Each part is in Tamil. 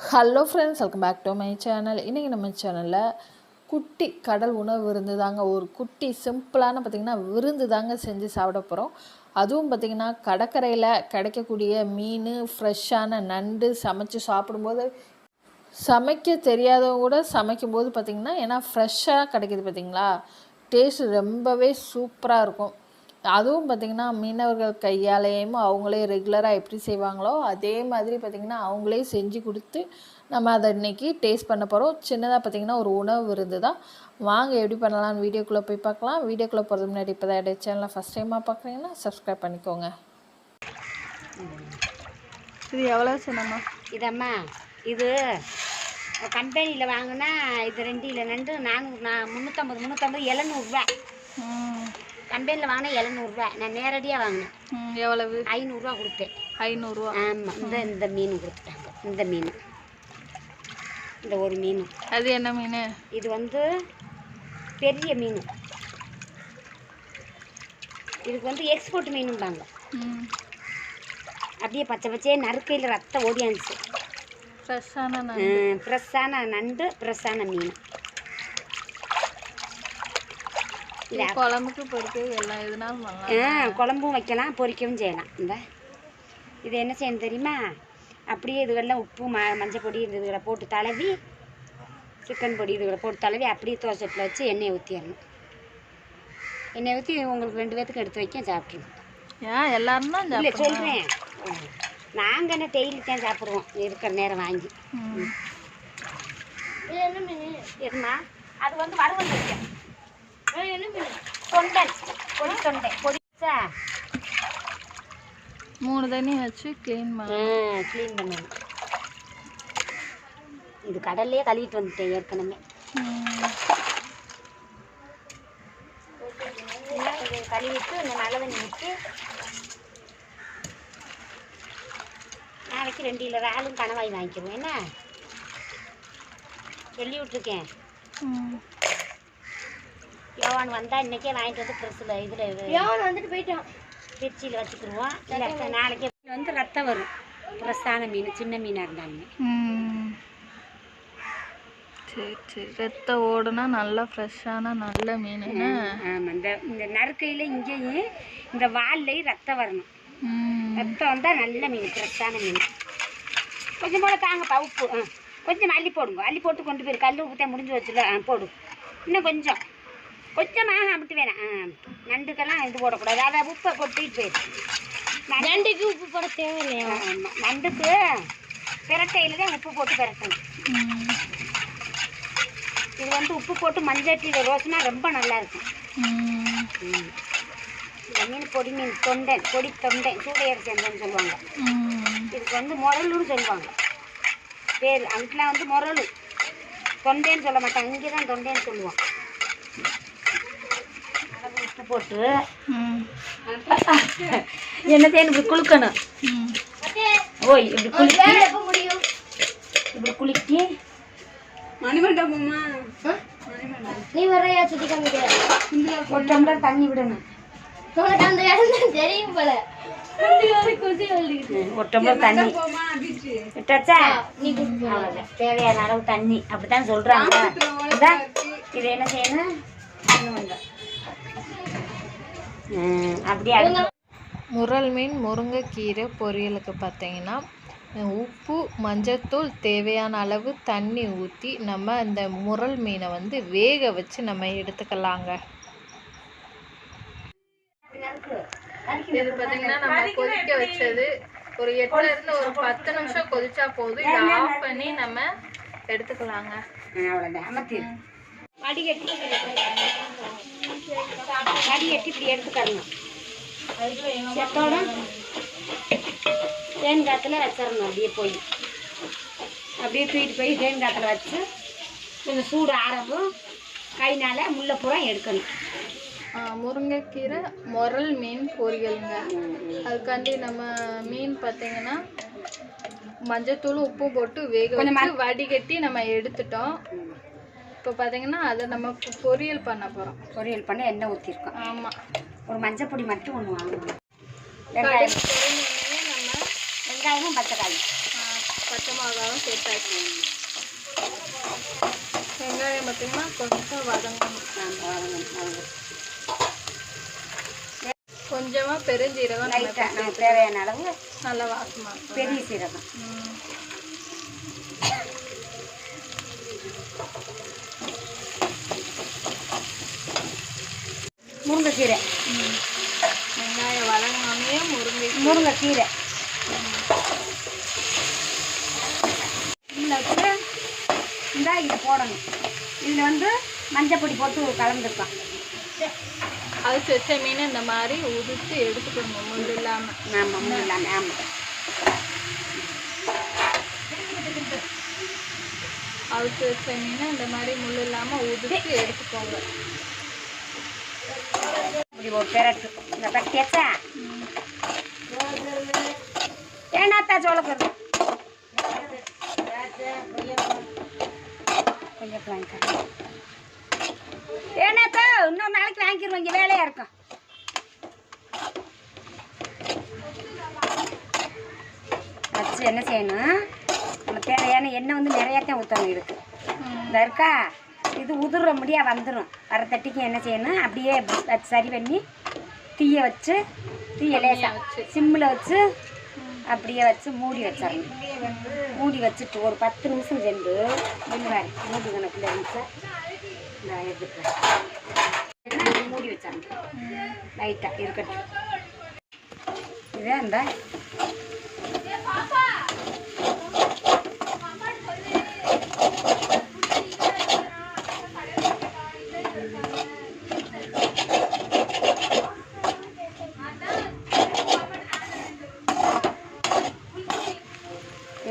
Hello friends welcome back to my channel இன்றைக்கி நம்ம சேனலில் குட்டி கடல் உணவு விருந்து தாங்க ஒரு குட்டி சிம்பிளான பார்த்திங்கன்னா விருந்து தாங்க செஞ்சு சாப்பிட போகிறோம் அதுவும் பார்த்திங்கன்னா கடற்கரையில் கிடைக்கக்கூடிய மீன் ஃப்ரெஷ்ஷான நண்டு சமைச்சு சாப்பிடும்போது சமைக்க தெரியாதவங்க கூட சமைக்கும்போது பார்த்திங்கன்னா ஏன்னா ஃப்ரெஷ்ஷாக கிடைக்கிது பார்த்திங்களா டேஸ்ட் ரொம்பவே சூப்பராக இருக்கும். அதுவும் பார்த்திங்கன்னா மீனவர்கள் கையாலேயும் அவங்களே ரெகுலராக எப்படி செய்வாங்களோ அதே மாதிரி பார்த்திங்கன்னா அவங்களே செஞ்சு கொடுத்து நம்ம அதை இன்னைக்கு டேஸ்ட் பண்ண போகிறோம் சின்னதாக பார்த்திங்கன்னா ஒரு உணவு விருந்து தான் வாங்க எப்படி பண்ணலாம்னு வீடியோக்குள்ளே போய் பார்க்கலாம். வீடியோக்குள்ளே போகிறது முன்னாடி இப்போ தான் சேனலை ஃபஸ்ட் டைமாக பார்க்குறீங்கன்னா சப்ஸ்கிரைப் பண்ணிக்கோங்க. இது எவ்வளோ சின்னம்மா? இதம்மா இது கம்பெனியில் வாங்கினா இது ரெண்டு இல்லை ரெண்டு நானூறு நான் முந்நூற்றம்பது முந்நூற்றம்பது எழுநூறுவா. கம்பெனியில் வாங்கினா எழுநூறுவா. நான் நேரடியாக வாங்கினேன். எவ்வளவு? ஐநூறுரூவா கொடுத்தேன். ஐநூறுரூவா ஆமாம் இந்த இந்த மீன் கொடுத்துட்டாங்க. இந்த மீன். இந்த ஒரு மீன். அது என்ன மீன்? இது வந்து பெரிய மீன். இதுக்கு வந்து எக்ஸ்போர்ட் மீனும்பாங்க. அப்படியே பச்சை பச்சையே நறுக்கையில் ரத்தம் ஓடியாந்துச்சு ஃப்ரெஷ்ஷான ஃப்ரெஷ்ஷான நண்டு ஃப்ரெஷ்ஷான மீன் இல்லை குழம்புக்கு பொறுத்து எல்லாம் எதுனாலும் ஆ குழம்பும் வைக்கலாம் பொரிக்கவும் செய்யலாம். இந்த. இது என்ன செய்யணும் தெரியுமா? அப்படியே இதுகளில் உப்பு ம மஞ்சள் பொடி இதுகளை போட்டு தடவி சிக்கன் பொடி இதுகளை போட்டு தடவி அப்படியே தோசைட்டில் வச்சு எண்ணெயை ஊற்றிடணும் எண்ணெய் ஊற்றி உங்களுக்கு ரெண்டு பேத்துக்கு எடுத்து வைக்க சாப்பிட்ருங்க ஏன் எல்லாரும் தான் இல்லை சொல்கிறேன் நாங்கள் என்ன டெய்லி தான் சாப்பிடுவோம் இருக்கிற நேரம் வாங்கி. எதுமா அது வந்து வறுவல் வைக்க தொண்டன் பொடி தொண்டை பொடிச்சா மூணு தண்ணி வச்சு க்ளீன் பண்ண. க்ளீன் பண்ணணும் இது கடல்லே கழுவிட்டு வந்துட்டேன் ஏற்கனவே. கழுவிட்டு இந்த நல்ல தண்ணி ஊற்றி நாளைக்கு ரெண்டு கிலோ இறாலும் கணவாய் வாங்கிக்கிறோம் என்ன? சொல்லி விட்ருக்கேன் யோவான் வந்தால் இன்றைக்கே வாங்கிட்டு வந்து ப்ரெஸ்ஸில் இதில் யோவான் வந்துட்டு போயிட்டான். திருச்சியில் வச்சுக்கிடுவோம் இல்லை நாளைக்கு வந்து ரத்தம் வரும். ஃப்ரெஷ்ஷான மீன் சின்ன மீனாக இருந்தாலுமே. சரி சரி. ரத்தம் ஓடுனா நல்லா ஃப்ரெஷ்ஷான நல்ல மீன் ஆமாம் இந்த இந்த நறுக்கையில் இங்கேயும் இந்த வால்லையும் ரத்தம் வரணும். ரத்தம் வந்தால் நல்ல மீன் ஃப்ரெஷ்ஷான மீன். கொஞ்சம் போல தாங்கப்பா உப்பு ஆ கொஞ்சம் அள்ளி போடுங்க. அள்ளி போட்டு கொண்டு போயிரு. கல் தான் முடிஞ்சு வச்சுல ஆ போடு. இன்னும் கொஞ்சம். கொஞ்சமாக அப்படி வேணாம். நண்டுக்கெல்லாம் இது போடக்கூடாது. அதை உப்பை கொட்டிட்டு போயிரு. நண்டுக்கு உப்பு போட தேவையில்லையா? நண்டுக்கு பிரட்டையில் தான் உப்பு போட்டு பிரட்டணும். இது வந்து உப்பு போட்டு மஞ்சட்டியில் ரோஸ்னா ரொம்ப நல்லா இருக்கும். இந்த மீன் பொடி மீன் தொண்டன் பொடி தொண்டன் சூடையர் சேர்ந்தன்னு சொல்லுவாங்க. இதுக்கு வந்து முரலுன்னு சொல்லுவாங்க. பேர் அங்கிட்டலாம் வந்து முரலு. தொண்டைன்னு சொல்ல மாட்டாங்க. இங்கே தான் தொண்டைன்னு சொல்லுவோம் போட்டு. என்ன செய்யணும்? இப்படி குளுக்கணும் ஓய் இப்படி குளிக்கி இப்படி குளிக்கி நீ வரையா சுத்தி காமிக்கிற ஒரு டம்ளர் தண்ணி விடணும். உனக்கு அந்த இடம் தெரியும் போல. குசி ம், ஒரு டம்ளர் தண்ணி. விட்டாச்சா. தேவையான அளவு தண்ணி. அப்படித்தான் சொல்றாங்க. இது என்ன செய்யணும்? அப்படியே? முரல் மீன் முருங்கைக்கீரை பொரியலுக்கு பார்த்தீங்கன்னா உப்பு மஞ்சத்தூள் தேவையான அளவு தண்ணி ஊற்றி நம்ம இந்த முரல் மீனை வந்து வேக வச்சு நம்ம எடுத்துக்கலாங்க. இது பார்த்தீங்கன்னா நம்ம கொதிக்க வச்சது ஒரு எட்டுல இருந்து ஒரு பத்து நிமிஷம் கொதிச்சா போதும். இதை ஆஃப் பண்ணி நம்ம எடுத்துக்கலாங்க. வடிகட்டி வடிகட்டி இப்படி எடுத்துக்கறணும் செத்தோட தேன் காத்துல வச்சிடணும் அப்படியே போய். அப்படியே தூக்கிட்டு போய் தேன் காத்துல வச்சு கொஞ்சம் சூடு ஆரம்பும் கைனால முல்லைப்பூரம் எடுக்கணும். முருங்கைக்கீரை முரல் மீன் பொரியலுங்க. அதுக்காண்டி நம்ம மீன் பார்த்தீங்கன்னா மஞ்சத்தூளும் உப்பு போட்டு வேக வடிகட்டி நம்ம எடுத்துட்டோம். இப்போ பார்த்தீங்கன்னா அதை நம்ம பொரியல் பண்ண போகிறோம் பொரியல் பண்ண எண்ணெய் ஊற்றிருக்கோம் ஆமாம் ஒரு மஞ்சள் பொடி மட்டும் ஒன்று வாங்கணும். வெங்காயம். நம்ம வெங்காயமும் பச்சைக்காயும். ஆ, பச்சை மிளகாவும் சேர்த்தாச்சு. வெங்காயம் பார்த்தீங்கன்னா கொஞ்சம் வதங்கணும். கொஞ்சமாக பெருஞ்சீரகம் நம்ம லைட்டாக நம்ம தேவையான அளவு நல்லா வாசமாக பெரிய சீரகம். முருங்கைக்கீரை. வெங்காயம் வதங்கினோடனே முருங்கை முருங்கைக்கீரை. இதில் வச்சு இந்தா இதை போடணும். இதில் வந்து மஞ்சள் பொடி போட்டு கலந்துருக்கோம் அவிச்சு வச்ச மீன் இந்த மாதிரி உதித்து எடுத்துக்கணும் முள் இல்லாமல் ஆமாம் முன்னாடி ஆமாம் அவிச்சு வச்ச மீனை இந்த மாதிரி முள் இல்லாமல் உதித்து எடுத்துக்கோங்க. இப்படி ஒரு பெரட்டு இந்த பட்டியாச்சா ஏன்னாத்தா சோளக்கரு கொஞ்சம் வாங்கிக்கிறேன் ஏன்னாத்தா இன்னொரு நாளைக்கு வாங்கிக்கிறோம் இங்கே வேலையாக இருக்கும் வச்சு என்ன செய்யணும் நம்ம தேவையான எண்ணெய் வந்து நிறையாத்தான் ஊற்றணும் இருக்கு இந்த இருக்கா இது உதிர முடியா வந்துடும் வர தட்டிக்கு என்ன செய்யணும்? அப்படியே சரி பண்ணி தீய வச்சு தீய லேசாக சிம்மில் வச்சு அப்படியே வச்சு மூடி வச்சிடணும். மூடி வச்சுட்டு ஒரு பத்து நிமிஷம் சென்று நின்றுவாரு மூடி கணக்கில் இருந்துச்சு நான் எடுத்துக்கிறேன் மூடி வச்சிடணும். லைட்டாக இருக்கட்டும். இதே அந்த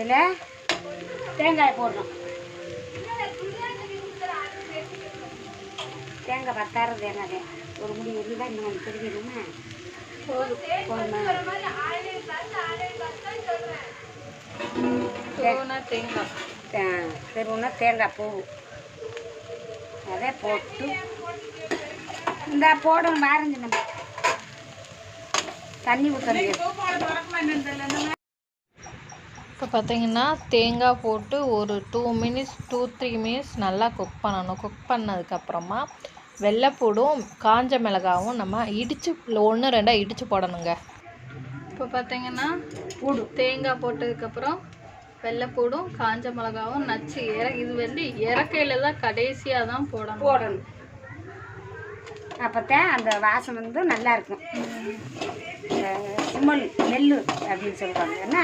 இதில் தேங்காய் போடுறோம் தேங்காய் தேங்காய் தான். ஒரு முடி கொஞ்சம் தெரிஞ்சிடுமா போதுமா? சோனா தேங்காய். தெருவுனா தேங்காய் பூ. அதை போட்டு இந்த போடணும் பாருங்க நம்ம தண்ணி ஊற்றணும் இப்போ பார்த்தீங்கன்னா தேங்காய் போட்டு ஒரு two minutes two three minutes நல்லா குக் பண்ணணும். குக் பண்ணதுக்கப்புறமா வெள்ளைப்பூடும் காஞ்ச மிளகாவும் நம்ம இடித்து ஒன்று ரெண்டாக இடித்து போடணுங்க. இப்போ பார்த்தீங்கன்னா பூடு. தேங்காய் போட்டதுக்கப்புறம் வெள்ளைப்பூடும் காஞ்ச மிளகாவும் நச்சு இற இது வந்து இறக்கையில் தான் கடைசியாக தான் போடணும். போடணும். அப்போத்தான் அந்த வாசம் வந்து நல்லா இருக்கும். சுமல் நெல் அப்படின்னு சொல்லுவாங்க. என்ன?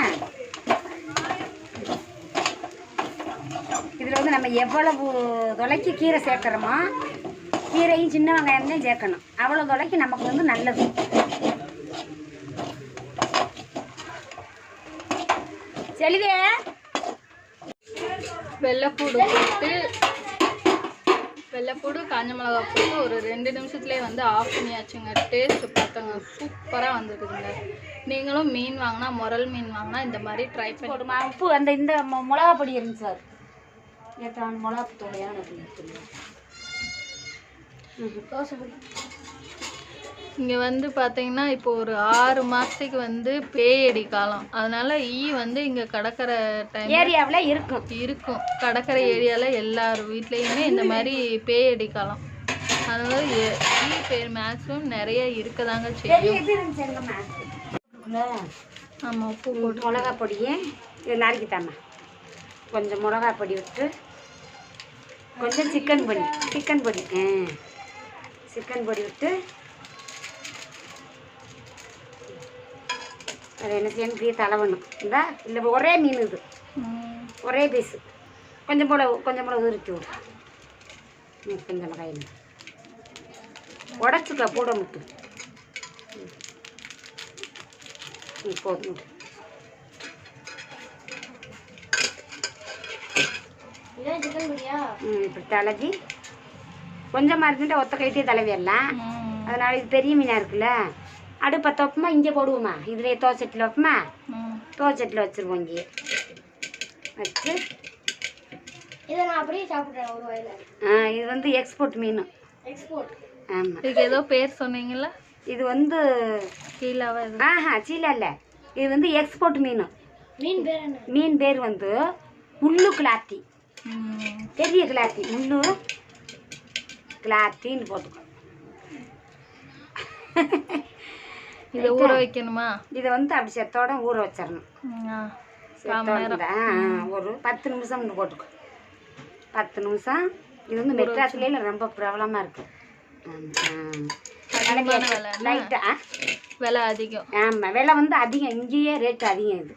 இதில் வந்து நம்ம எவ்வளவு தொலைக்கு கீரை சேர்க்குறோமோ கீரையும் சின்ன வெங்காயம் தான் சேர்க்கணும். அவ்வளோ தொலைக்கு நமக்கு வந்து நல்லது. செல்வியே? வெள்ளைப்பூடு போட்டு வெள்ளைப்பூடு காஞ்ச மிளகா போட்டு ஒரு ரெண்டு நிமிஷத்துலேயே வந்து ஆஃப் பண்ணியாச்சுங்க. டேஸ்ட் பார்த்தோங்க சூப்பராக வந்துருக்குதுங்க. நீங்களும் மீன் வாங்கினா முரல் மீன் வாங்கினா இந்த மாதிரி ட்ரை பண்ணி உப்பு அந்த இந்த மிளகா பொடி இருந்துச்சு சார். நேற்று மிளகா தோலையான தோசை பொடி இங்கே வந்து பார்த்தீங்கன்னா இப்போ ஒரு ஆறு மாதத்துக்கு வந்து பேயடி காலம். அதனால ஈ வந்து இங்கே கடற்கரை டைம் ஏரியாவில் இருக்கும். இருக்கும். கடற்கரை ஏரியாவில் எல்லார் வீட்லேயுமே இந்த மாதிரி பேயடி காலம். அதனால ஈ பேர் மேக்ஸிமம் நிறைய இருக்கதாங்க பெரிய செய்யும். ஆமாம் உப்பு போட்டு மிளகா பொடியே இது நறுக்கித்தாம்மா கொஞ்சம் மிளகா பொடி விட்டு கொஞ்சம் சிக்கன் பொடி சிக்கன் பொடி. ஆ. சிக்கன் பொடி விட்டு அதை என்ன செய்யணும்? ஃப்ரீ தலவணும் இந்தா இல்லை ஒரே மீன் இது. ஒரே பீஸு கொஞ்சம் போல கொஞ்சம் போல உரிச்சு விடும் கொஞ்சம் கையில் உடச்சிக்க போட முட்டு. ம். ம், போதும் இதான் சிக்கன் பிரியா ம், இப்படி தலவி கொஞ்சமாக இருந்துட்டு ஒத்த கைட்டே தலவிடலாம் ம். அதனால இது பெரிய மீனாக இருக்குல்ல? அடுப்பை வைப்போமா இங்கே போடுவோமா? இதுலேயே தோசைட்டில் வைப்போமா. தோசைட்டில் வச்சுருவோம் இங்கே. வச்சு. இதை நான் அப்படியே சாப்பிட்றேன் ஒரு வாயில ஆ, இது வந்து எக்ஸ்போர்ட் மீன். எக்ஸ்போர்ட் ஆமாம் இதுக்கு ஏதோ பேர் சொன்னீங்களா இது வந்து இது? ஆஹா சீலா இல்லை. இது வந்து எக்ஸ்போர்ட் மீன். மீன் பேர் என்ன? மீன் பேர் வந்து முள்ளு கிளாத்தி பெரிய கிளாத்தி முள்ளு கிளாத்தின்னு போட்டுக்கோ. இதை ஊற வைக்கணுமா? இதை வந்து அப்படி செத்தோட ஊற வச்சிடணும் ஒரு பத்து நிமிஷம்னு போட்டுக்கோ. பத்து நிமிஷம். இது வந்து மெட்ராஸ்லேயே ரொம்ப பிரபலமாக இருக்கு. அதிகமான விலை என்ன? லைட்டாக விலை அதிகம். ஆமாம் விலை வந்து அதிகம். இங்கேயே ரேட்டு அதிகம் இது.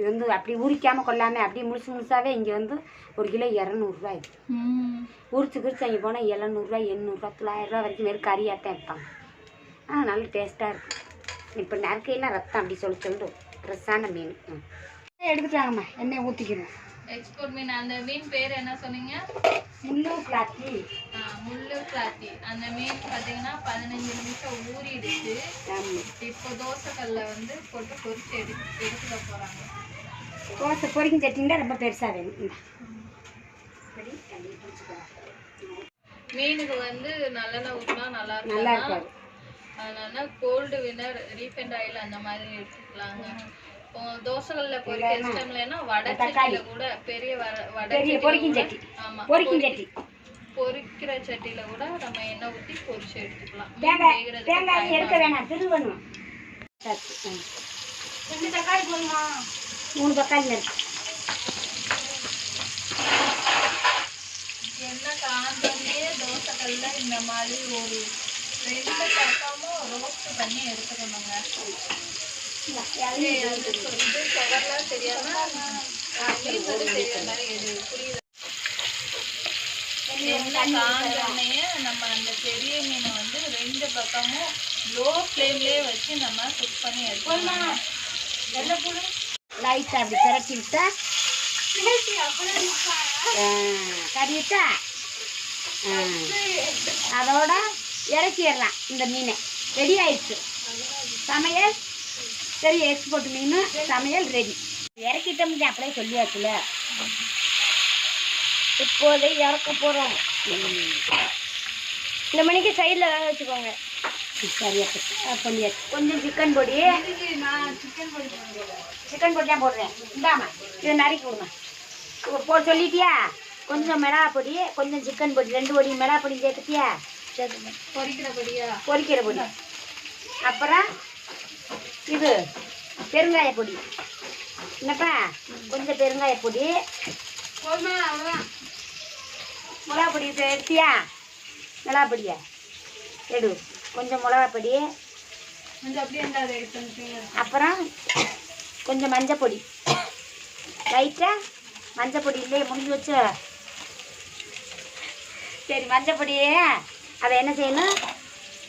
இது வந்து அப்படி உரிக்காமல் கொள்ளாமல் அப்படியே முழுசு முழுசாவே இங்கே வந்து ஒரு கிலோ இரநூறுவா இது. உரிச்சு குறிச்சு அங்கே போனால் எழுநூறுவா எண்ணூறுரூவா தொள்ளாயிரரூவா வரைக்கும் வெறும் கறியாட்டம் வைப்பாங்க. ஆ நல்ல டேஸ்ட்டாக இருக்கும். இப்போ நறுக்கையெல்லாம் ரத்தம் அப்படி சொல்லி சொல்லிட்டு ஃப்ரெஷ்ஷான மீன். ம். எடுத்துட்டாங்கம்மா எண்ணெய் ஊற்றிக்கிறோம் எக்ஸ்போர்ட் மீன். அந்த மீன் பேர் என்ன சொன்னீங்க? முள்ளு கிளாத்தி ஆ, முள்ளு கிளாத்தி அந்த மீன் பார்த்தீங்கன்னா பதினஞ்சு நிமிஷம் ஊறிடுச்சு. இப்போ தோசைக்கல்ல வந்து போட்டு பொரிச்சு எடு எடுத்துக்க போறாங்க. தோசை பொரிக்கும் சட்டின்னா ரொம்ப பெருசாக வேணும். மீனுக்கு வந்து நல்லெண்ணெய் ஊற்றினா நல்லா நல்லா இருக்கும் இருக்காது. அதனால கோல்டு வினர் ரீஃபைண்ட் ஆயில் அந்த மாதிரி எடுத்துக்கலாங்க. தோசைகள்ல பொரிக்க இஷ்டம்லன்னா வடை சட்டியில கூட பெரிய வட- பொரிக்கும் சட்டி. ஆமா பொரிக்கும் சட்டி. பொரிக்கிற சட்டியில கூட நம்ம எண்ணெய் ஊத்தி பொரிச்சு எடுத்துக்கலாம். தேங்காய் எடுக்க வேணாம் திருவணும். ரெண்டு தக்காளி போதுமா? மூணு தக்காளி இருக்கு. எண்ணெய் காஞ்சோடனே தோசைக்கல்ல இந்த மாதிரி ஒரு ரெண்டு பக்கமும் ரோஸ்ட் பண்ணி எடுத்துக்கணுங்க. இது தெரியாம மீன் வந்து தெரியாத மாதிரி எண்ணெய் காஞ்சோடனே நம்ம அந்த பெரிய மீனை வந்து ரெண்டு பக்கமும் லோ ஃப்ளேம்லேயே வச்சு நம்ம குக் பண்ணி எடுத்துக்கணும் லைட்டாக அப்படி திரட்டி விட்டா ஆ, அதோட இறக்கிடலாம் இந்த மீனை. ரெடி ஆயிடுச்சு. சமையல் பெரிய எக்ஸ்போர்ட் மீன் சமையல் ரெடி இறக்கிட்டோம்னு அப்படியே சொல்லியாச்சுல. இப்போதை இறக்க போறோம். இந்த மணிக்கு சைடில் வேக வச்சுக்கோங்க. சரியா பண்ணியாச்சு கொஞ்சம் சிக்கன் பொடி. சிக்கன் பொடி தான் போடுறேன். இந்தாம்மா. இதை நறுக்கி இப்போ போ சொல்லிட்டியா? கொஞ்சம் மிளகா பொடி கொஞ்சம் சிக்கன் பொடி ரெண்டு பொடி மிளகா பொடி சேர்த்துட்டியா சேர்த்துங்க பொரிக்கிறபடியா பொரிக்கிற பொடி. அப்புறம்? இது பெருங்காய பொடி. என்னப்பா? கொஞ்சம் பெருங்காய பொடி. மிளகா பொடி எடுத்தியா? மிளகா பொடியா? எடு. கொஞ்சம் மிளகா பொடி. அப்புறம் கொஞ்சம் மஞ்சள் பொடி. லைட்டாக மஞ்சள் பொடி இல்லையே முடிஞ்சு வச்சு. சரி மஞ்சள் பொடியே. அதை என்ன செய்யணும்?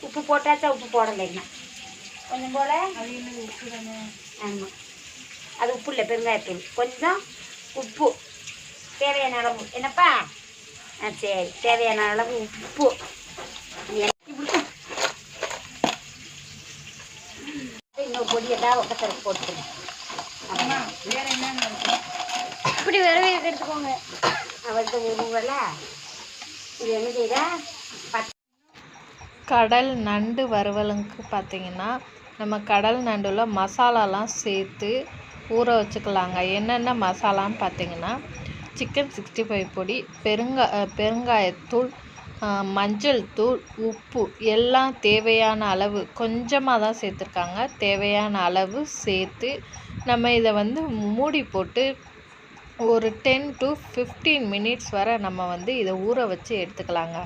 உப்பு போட்டாச்சா உப்பு போடலை இன்னும் கொஞ்சம் போல? ஆமாம் அது உப்பு இல்லை பெருங்காயத்தூள். கொஞ்சம் உப்பு. தேவையான அளவு. என்னப்பா? ஆ சரி. தேவையான அளவு உப்பு. இன்னொரு பொடி ஏதாவது என்னென்ன இருக்கு? இப்படி விரவி எடுத்துக்கோங்க. அவருக்கு உருவல இது என்ன செய்யறா கடல் நண்டு வறுவலுக்கு பார்த்தீங்கன்னா நம்ம கடல் நண்டுல மசாலாலாம் சேர்த்து ஊற வச்சுக்கலாங்க. என்னென்ன மசாலான்னு பார்த்தீங்கன்னா சிக்கன் சிக்ஸ்டி ஃபைவ் பொடி பெருங்கா பெருங்காயத்தூள் மஞ்சள் தூள் உப்பு எல்லாம் தேவையான அளவு கொஞ்சமாக தான் சேர்த்துருக்காங்க. தேவையான அளவு சேர்த்து நம்ம இதை வந்து மூடி போட்டு ஒரு டென் டு ஃபிஃப்டீன் மினிட்ஸ் வரை நம்ம வந்து இதை ஊற வச்சு எடுத்துக்கலாங்க.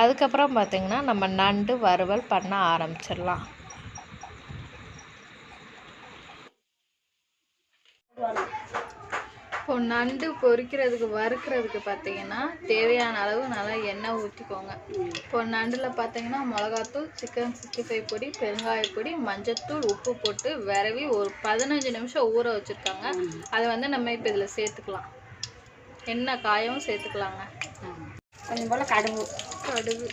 அதுக்கப்புறம் பார்த்திங்கன்னா நம்ம நண்டு வறுவல் பண்ண ஆரம்பிச்சிடலாம். இப்போ நண்டு பொரிக்கிறதுக்கு வறுக்கிறதுக்கு பார்த்தீங்கன்னா தேவையான அளவு நல்லா எண்ணெய் ஊற்றிக்கோங்க. இப்போ நண்டில் பார்த்தீங்கன்னா மிளகாத்தூள் சிக்கன் சிக்ஸ்டி ஃபைவ் பொடி பெருங்காய பொடி மஞ்சத்தூள் உப்பு போட்டு விரவி ஒரு பதினஞ்சு நிமிஷம் ஊற வச்சுருக்காங்க. அதை வந்து நம்ம இப்போ இதில் சேர்த்துக்கலாம். எண்ணெய் காயவும் சேர்த்துக்கலாங்க. கொஞ்சம் போல கடுகு. கடுகு.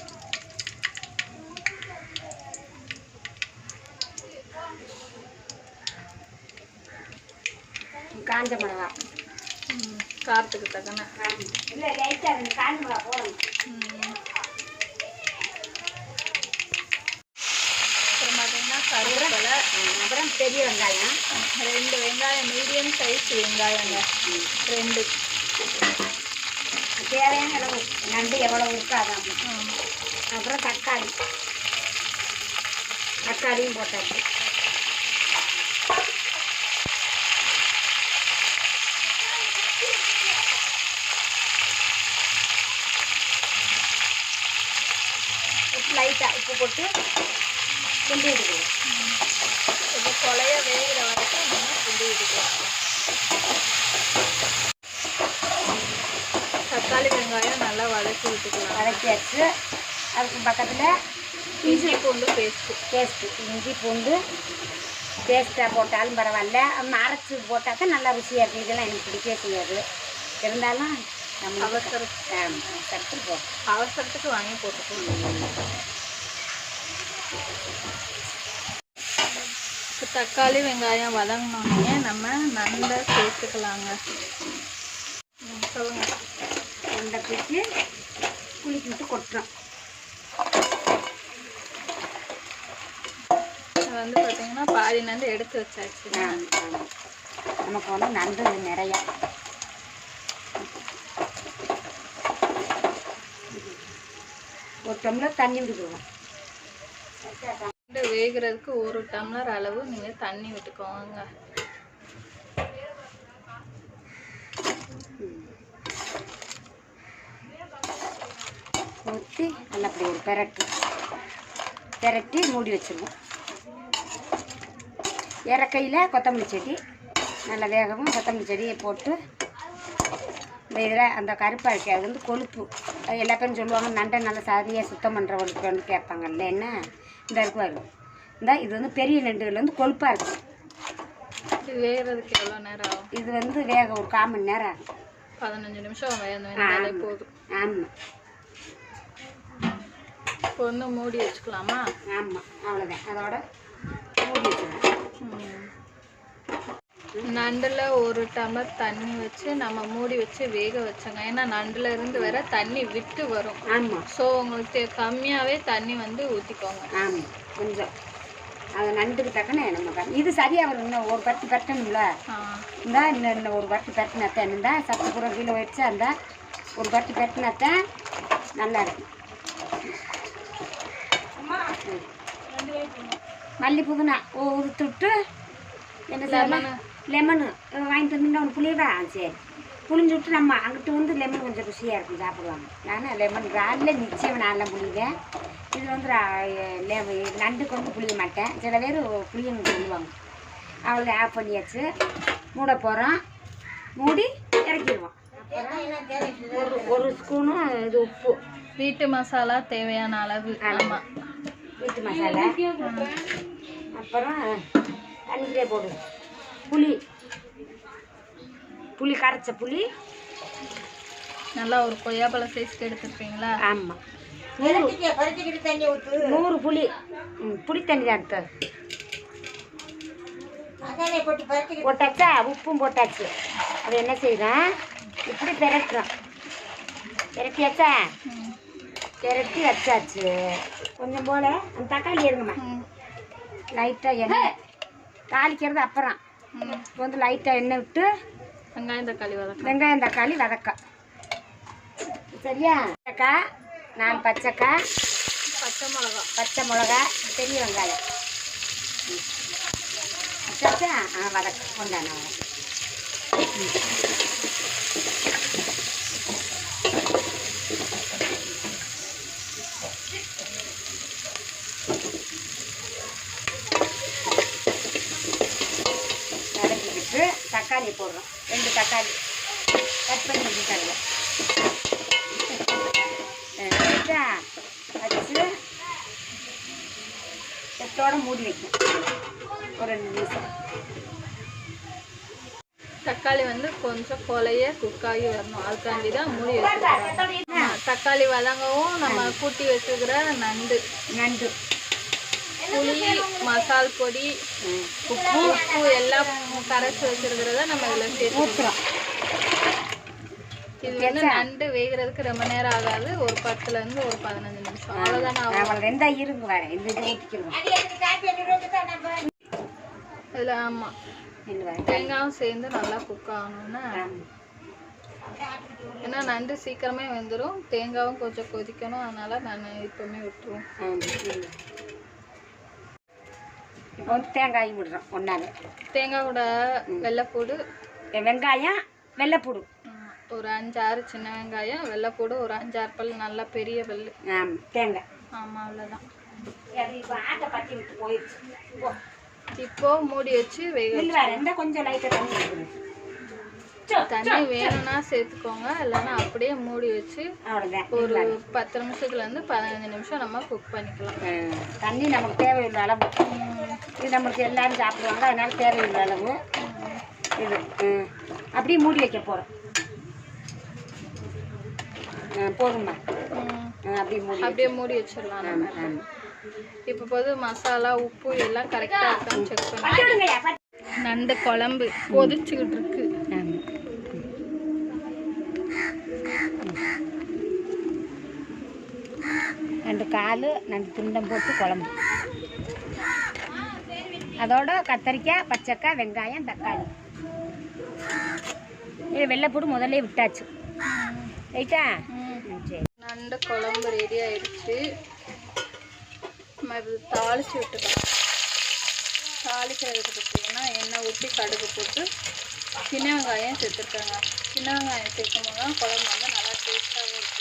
காஞ்ச மிளகா. காரத்துக்கு தக்கன. அப்புறம் பார்த்தீங்கன்னா கருவேப்பிலை. அப்புறம் பெரிய வெங்காயம். ரெண்டு வெங்காயம் மீடியம் சைஸ் வெங்காயங்க. ரெண்டு. தேவையான அளவு நண்டு எவ்வளோ இருக்கோ அதான். அப்புறம் தக்காளி. தக்காளியும் போட்டாச்சு. உப்பு லைட்டாக உப்பு போட்டு கிண்டி விட்டுக்குவோம் இது கொலைய வேகிற வரைக்கும் நம்ம கிண்டி விட்டுக்கலாம் தக்காளி வெங்காயம் நல்லா வதக்கி விட்டுக்கலாம். வதக்கியாச்சு. அதுக்கு பக்கத்தில் இஞ்சி பூண்டு பேஸ்ட்டு பேஸ்ட்டு இஞ்சி பூண்டு பேஸ்ட்டாக போட்டாலும் பரவாயில்ல. அரைச்சி போட்டால் தான் நல்லா ருசியாக இருக்கும். இதெல்லாம் எனக்கு பிடிக்கவே செய்யாது. இருந்தாலும் நம்ம அவசர சத்து போட்டோம் அவசரத்துக்கு வாங்கி இப்போ தக்காளி வெங்காயம் வதங்கினோடனே நம்ம நண்டை சேர்த்துக்கலாங்க. ம், அந்த பிடிச்சி குளிக்கு விட்டு கொட்டுறோம். வந்து பார்த்தீங்கன்னா பாதி நண்டு எடுத்து வச்சாச்சு. நமக்கு வந்து நண்டு நிறையா. ஒரு டம்ளர் தண்ணி விட்டுக்குவோம் நண்டு வேகிறதுக்கு ஒரு டம்ளர் அளவு நீங்கள் தண்ணி விட்டுக்கோங்க. ஊற்றி நல்லா அப்படி ஒரு பெரட்டு பெரட்டி மூடி வச்சிருவோம் இறக்கையில் கொத்தமல்லி செடி நல்லா வேகவும் கொத்தமல்லி செடியை போட்டு இந்த இதில் அந்த கருப்பாக இருக்கு அது வந்து கொழுப்பு எல்லா பேரும் சொல்லுவாங்க நண்டை நல்லா சாதியாக சுத்தம் பண்ணுறவங்களுக்கு வந்து கேட்பாங்கல்ல என்ன இந்த இருக்கு பாருங்க இந்த இது வந்து பெரிய நண்டுகள் வந்து கொழுப்பாக இருக்குது இது வேகிறதுக்கு எவ்வளோ நேரம் ஆகும் இது வந்து வேக ஒரு கால் மணி நேரம் ஆகும் பதினஞ்சு நிமிஷம். போதும் ஆமாம் இப்போ வந்து மூடி வச்சுக்கலாமா? ஆமாம் அவ்வளோதான் அதோட மூடி வச்சிருவோம் ம். நண்டுல ஒரு டம்ளர் தண்ணி வச்சு நம்ம மூடி வச்சு வேக வச்சோங்க. ஏன்னா நண்டுல இருந்து வர தண்ணி விட்டு வரும். ஆமாம் ஸோ உங்களுக்கு கம்மியாவே தண்ணி வந்து ஊற்றிக்கோங்க ஆமாம் கொஞ்சம். அது நண்டுக்கு தக்கன நம்ம இது சரியாக வரும் இன்னும் ஒரு பட்டு பட்டணும்ல இந்தா இன்னும் இன்னும் ஒரு பட்டு பட்டினத்தான் இருந்தா சத்து கூட கீழே வச்சு அந்த ஒரு பட்டு பட்டினத்தான் நல்லா இருக்கும். மல்லி புதினா உதுத்து விட்டு என்ன செய்யலாம் லெமனு வாங்கிட்டு வந்து ஒன்று புளியதா சரி. புளிஞ்சு விட்டு நம்ம அங்கிட்டு வந்து லெமன் கொஞ்சம் ருசியாக இருக்கும் சாப்பிடுவாங்க நான் லெமன் ராலில் நிச்சயம் நான்லாம் புளிவேன். இது வந்து நண்டுக்கு வந்து புளிய மாட்டேன். சில பேர் புளியங்க சொல்லுவாங்க. அவ்வளோ ஆஃப் பண்ணியாச்சு. மூட போகிறோம் மூடி இறக்கிடுவோம். ஒரு ஒரு ஸ்பூனு இது உப்பு. வீட்டு மசாலா தேவையான அளவு. ஆமா. வீட்டு மசாலா. அப்புறம் தண்ணியிலே போடு. புளி. புளி கரைச்ச புளி. நல்லா ஒரு கொய்யாப்பழ சைஸ்க்கு எடுத்துருப்பீங்களா? ஆமாம் நூறு நூறு புளி. ம் புளி தண்ணி தான் எடுத்து. போட்டாச்சா? உப்பும் போட்டாச்சு. அது என்ன செய்யறேன் இப்படி பெரட்டுறோம். பெரட்டியாச்சா? ம். பெரட்டி வச்சாச்சு. கொஞ்சம் போல. அந்த தக்காளி எடுங்கம்மா. லைட்டாக எண்ணெய். தாளிக்கிறது அப்புறம். இப்போ வந்து லைட்டாக எண்ணெய் விட்டு வெங்காயம் தக்காளி வதக்கலாம் வெங்காயம் தக்காளி வதக்கா. சரியா? பச்சைக்காய் நாலு பச்சைக்காய் பச்சை மிளகா. பச்சை மிளகா பெரிய வெங்காயம். வச்சாச்சா? ஆ வதக்க. கொண்டாண்ணா வதக்க. தக்காளி போடுறோம். ரெண்டு தக்காளி. கட் பண்ணி வச்சுட்டாங்க வச்சு செட்டோட மூடி வைக்கும். ஒரு ரெண்டு நிமிஷம். தக்காளி வந்து கொஞ்சம் கொலைய குக்காகி வரணும். அதுக்காண்டி தான் மூடி வச்சுருக்கோம் தக்காளி வதங்கவும் நம்ம கூட்டி வச்சுக்கிற நண்டு. நண்டு. புளி மசால் பொடி. உப்பு உப்பு எல்லாம் கரைச்சி வச்சிருக்கிறத நம்ம இதில் சேர்த்து ஊற்றுறோம் இது வந்து நண்டு வேகிறதுக்கு ரொம்ப நேரம் ஆகாது. ஒரு பத்துல இருந்து ஒரு பதினஞ்சு நிமிஷம். அவ்வளோதானே அவள் இருங்க வேற. இந்த இது ஊற்றிக்கிடுவோம் இதில் ஆமாம் தேங்காயும் சேர்ந்து நல்லா குக் ஆகணும்னா. ஏன்னா நண்டு சீக்கிரமே வெந்துடும் தேங்காயும் கொஞ்சம் கொதிக்கணும். அதனால நான் இப்போவுமே விட்டுருவோம் இப்போ வந்து தேங்காயும் விடுறோம் ஒன்றாவே தேங்காய் கூட வெள்ளைப்பூடு வெங்காயம் வெள்ளைப்பூடு ஒரு அஞ்சாறு சின்ன வெங்காயம் வெள்ளைப்பூடு ஒரு அஞ்சாறு பல் நல்லா பெரிய பல். ஆமாம் தேங்காய். ஆமாம் அவ்வளோதான் இப்போ மூடி வச்சு வேக கொஞ்சம் லைட்டாக தண்ணி தண்ணி வேணும்னா சேர்த்துக்கோங்க. இல்லைன்னா அப்படியே மூடி வச்சு ஒரு பத்து நிமிஷத்துல இருந்து பதினஞ்சு நிமிஷம் நம்ம குக் பண்ணிக்கலாம். தண்ணி நமக்கு தேவையுள்ள அளவு. இது நம்மளுக்கு எல்லாரும் சாப்பிடுவாங்க அதனால தேவையுள்ள அளவு. இது. அப்படியே மூடி வைக்க போகிறோம் போதும்மா. அப்படியே மூடி அப்படியே மூடி வச்சிடலாம் ஆமாம் இப்போ போது மசாலா உப்பு எல்லாம் கரெக்டாக இருக்கான்னு செக் பண்ணி. பட்டு விடுங்கய்யா பட்டு நண்டு குழம்பு கொதிச்சுக்கிட்டு இருக்கு. ரெண்டு கால் ரெண்டு துண்டம் போட்டு குழம்பு. அதோட கத்தரிக்காய் பச்சைக்காய் வெங்காயம் தக்காளி. இது வெள்ளைப்பூடு முதல்ல விட்டாச்சு. ரைட்டா? சரி. நண்டு குழம்பு ரெடி ஆயிடுச்சு. நம்ம இது தாளிச்சு விட்டுக்கலாம். தாளிக்கிறதுக்கு பார்த்தீங்கன்னா எண்ணெய் ஊற்றி கடுகு போட்டு சின்ன வெங்காயம் சேர்த்துருக்காங்க. சின்ன வெங்காயம் சேர்க்கும் போது தான் குழம்பு வந்து நல்லா டேஸ்ட்டாகவும் இருக்கும்.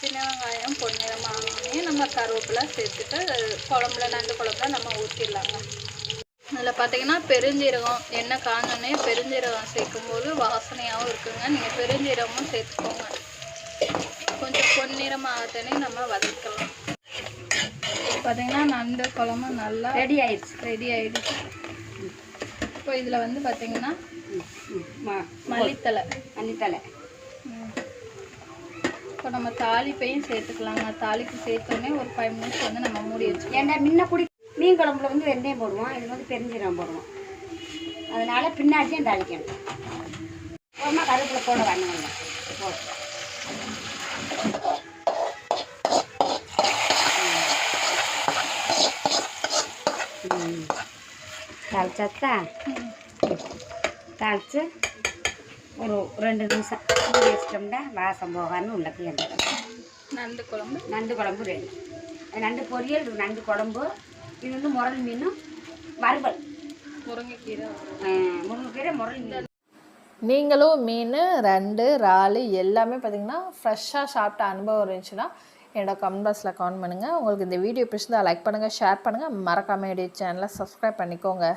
சின்ன வெங்காயம் பொன்னிறமாக ஆனோடனே நம்ம கருவேப்பிலை சேர்த்துட்டு குழம்புல நண்டு குழம்புல நம்ம ஊற்றிடலாங்க அதில் பார்த்தீங்கன்னா பெருஞ்சீரகம் எண்ணெய் காஞ்சோடனே பெருஞ்சீரகம் சேர்க்கும்போது வாசனையாகவும் இருக்குங்க. நீங்கள் பெருஞ்சீரகமும் சேர்த்துக்கோங்க. கொஞ்சம் பொன்னிறமாகத்தனே நம்ம வதக்கலாம். பார்த்தீங்கன்னா நண்டு குழம்பு நல்லா ரெடி ஆயிடுச்சு. ரெடி ஆயிடுச்சு. இப்போ இதில் வந்து பார்த்தீங்கன்னா மல்லித்தலை மல்லித்தலை. இப்போ நம்ம தாளிப்பையும் சேர்த்துக்கலாங்க. தாளிப்பு சேர்த்தோடனே ஒரு ஃபைவ் மினிட்ஸ் வந்து நம்ம மூடி வச்சுக்கலாம் ஏன்டா முன்ன குடி மீன் குழம்புல வந்து வெந்தயம் போடுவோம். இதில் வந்து பெருஞ்சீரகம் போடுவோம். அதனால பின்னாடியும் தாளிக்கணும். அப்புறமா கருவேப்பிலை போட வேணும் போதும் ம். தாளிச்சாத்தா தாளித்து ஒரு ரெண்டு நிமிஷம். மூடி வச்சிட்டோம்னா வாசம் போகாமல் உள்ள கேட்கும் நண்டு குழம்பு? நண்டு குழம்பு ரெடி. நண்டு பொரியல் நண்டு குழம்பு. இது வந்து முரல் மீன் வறுவல். முருங்கைக்கீரை. முருங்கைக்கீரை முரல் மீன். நீங்களும் மீன் ரெண்டு இறால் எல்லாமே பார்த்தீங்கன்னா ஃப்ரெஷ்ஷாக சாப்பிட்ட அனுபவம் இருந்துச்சுன்னா என்னோட கமெண்ட் பாக்ஸில் கமெண்ட் பண்ணுங்கள் உங்களுக்கு இந்த வீடியோ பிடிச்சிருந்தா லைக் பண்ணுங்கள் ஷேர் பண்ணுங்கள் மறக்காம என்னுடைய சேனலை சப்ஸ்கிரைப் பண்ணிக்கோங்க.